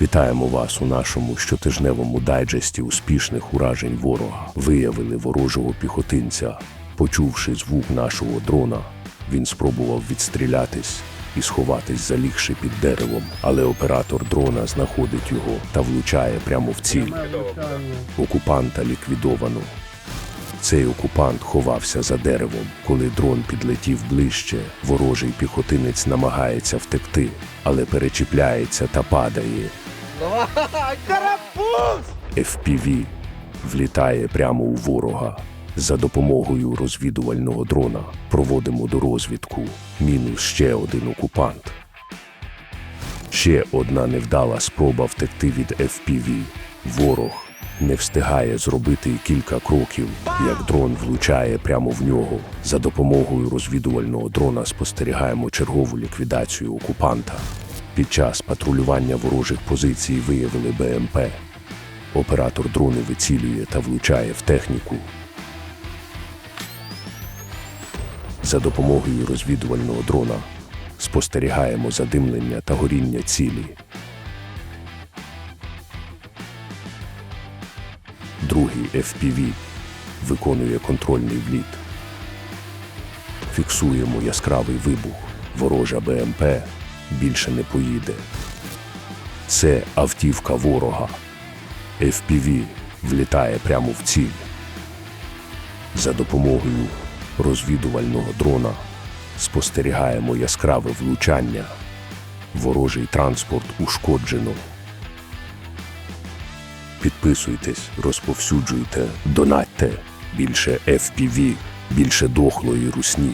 Вітаємо вас у нашому щотижневому дайджесті успішних уражень ворога. Виявили ворожого піхотинця. Почувши звук нашого дрона, він спробував відстрілятись і сховатись, залігши під деревом, але оператор дрона знаходить його та влучає прямо в ціль. Окупанта ліквідовано. Цей окупант ховався за деревом. Коли дрон підлетів ближче, ворожий піхотинець намагається втекти, але перечіпляється та падає. FPV влітає прямо у ворога. За допомогою розвідувального дрона проводимо до розвідку. Мінус ще один окупант. Ще одна невдала спроба втекти від FPV. Ворог не встигає зробити кілька кроків, як дрон влучає прямо в нього. За допомогою розвідувального дрона спостерігаємо чергову ліквідацію окупанта. Під час патрулювання ворожих позицій виявили БМП. Оператор дрону вицілює та влучає в техніку. За допомогою розвідувального дрона спостерігаємо задимлення та горіння цілі. Другий FPV виконує контрольний вліт. Фіксуємо яскравий вибух. Ворожа БМП більше не поїде. Це автівка ворога. FPV влітає прямо в ціль. За допомогою розвідувального дрона спостерігаємо яскраве влучання. Ворожий транспорт ушкоджено. Підписуйтесь, розповсюджуйте, донатьте. Більше FPV, більше дохлої русні.